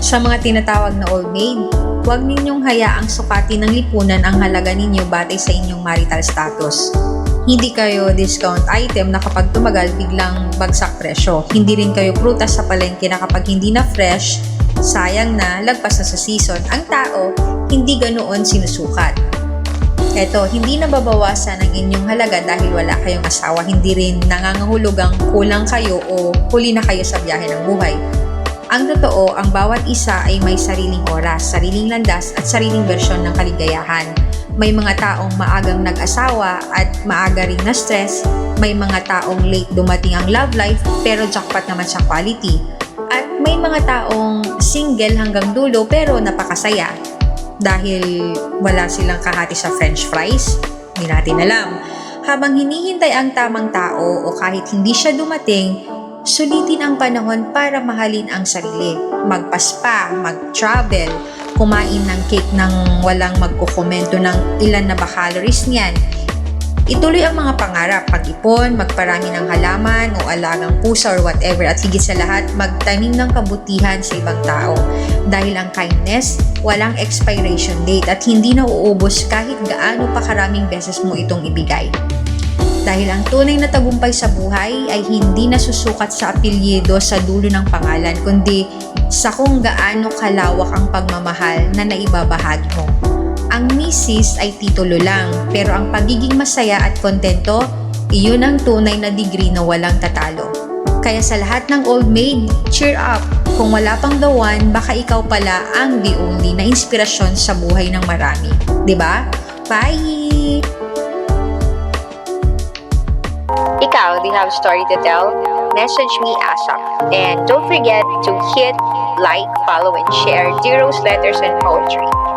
Sa mga tinatawag na old maid, huwag ninyong hayaang sukatin ng lipunan ang halaga ninyo batay sa inyong marital status. Hindi kayo discount item na kapag tumagal biglang bagsak presyo. Hindi rin kayo prutas sa palengke na kapag hindi na fresh, sayang na, lagpas na sa season. Ang tao, hindi ganoon sinusukat. Eto, hindi nababawasan ang inyong halaga dahil wala kayong asawa, hindi rin nangangahulugang kulang kayo o huli na kayo sa biyahe ng buhay. Ang totoo, ang bawat isa ay may sariling oras, sariling landas at sariling bersyon ng kaligayahan. May mga taong maagang nag-asawa at maaga ring na-stress. May mga taong late dumating ang love life pero jackpot naman sa quality. At may mga taong single hanggang dulo pero napakasaya dahil wala silang kahati sa french fries? Hindi natin alam. Habang hinihintay ang tamang tao o kahit hindi siya dumating, sulitin ang panahon para mahalin ang sarili. Magpaspa, mag-travel, kumain ng cake ng walang magkukomento ng ilan na ba calories niyan. Ituloy ang mga pangarap, pag-ipon, magparami ng halaman o alagang pusa or whatever at higit sa lahat, magtanim ng kabutihan sa ibang tao. Dahil ang kindness, walang expiration date at hindi na uubos kahit gaano pa karaming beses mo itong ibigay. Dahil ang tunay na tagumpay sa buhay ay hindi nasusukat sa apelyido sa dulo ng pangalan, kundi sa kung gaano kalawak ang pagmamahal na naibabahagi mo. Ang misis ay titulo lang, pero ang pagiging masaya at kontento, iyon ang tunay na degree na walang tatalo. Kaya sa lahat ng old maid, cheer up! Kung wala pang the one, baka ikaw pala ang the only na inspirasyon sa buhay ng marami. ba? Bye! You have a story to tell? Message me ASAP. And don't forget to hit like, follow, and share Zero's Letters and Poetry.